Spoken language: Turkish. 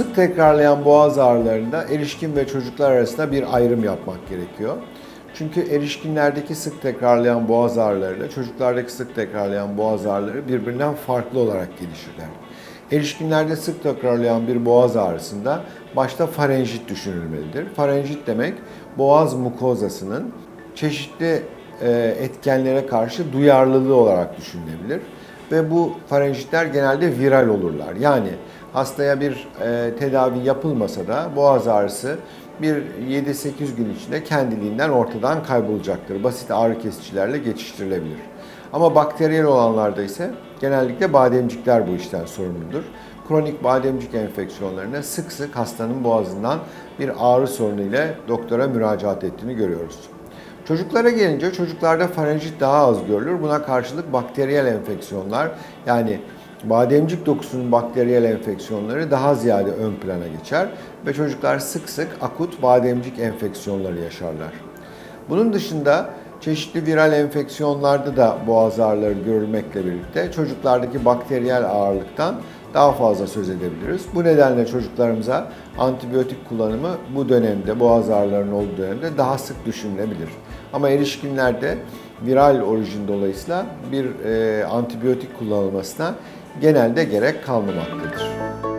Sık tekrarlayan boğaz ağrılarında erişkin ve çocuklar arasında bir ayrım yapmak gerekiyor. Çünkü erişkinlerdeki sık tekrarlayan boğaz ağrılarıyla çocuklardaki sık tekrarlayan boğaz ağrıları birbirinden farklı olarak gelişirler. Erişkinlerde sık tekrarlayan bir boğaz ağrısında başta farenjit düşünülmelidir. Farenjit demek boğaz mukozasının çeşitli e, etkenlere karşı duyarlılığı olarak düşünülebilir. Ve bu farenjitler genelde viral olurlar. Yani hastaya bir e, tedavi yapılmasa da boğaz ağrısı bir 7-8 gün içinde kendiliğinden ortadan kaybolacaktır. Basit ağrı kesicilerle geçiştirilebilir. Ama bakteriyel olanlarda ise genellikle bademcikler bu işten sorumludur. Kronik bademcik enfeksiyonlarında sık sık hastanın boğazından bir ağrı sorunu ile doktora müracaat ettiğini görüyoruz. Çocuklara gelince çocuklarda farenjit daha az görülür. Buna karşılık bakteriyel enfeksiyonlar yani bademcik dokusunun bakteriyel enfeksiyonları daha ziyade ön plana geçer ve çocuklar sık sık akut bademcik enfeksiyonları yaşarlar. Bunun dışında çeşitli viral enfeksiyonlarda da boğaz ağrıları görülmekle birlikte çocuklardaki bakteriyel ağırlıktan daha fazla söz edebiliriz. Bu nedenle çocuklarımıza antibiyotik kullanımı bu dönemde, boğaz ağrılarının olduğu dönemde daha sık düşünülebilir. Ama erişkinlerde viral orijin dolayısıyla bir e, antibiyotik kullanılmasına genelde gerek kalmamaktadır.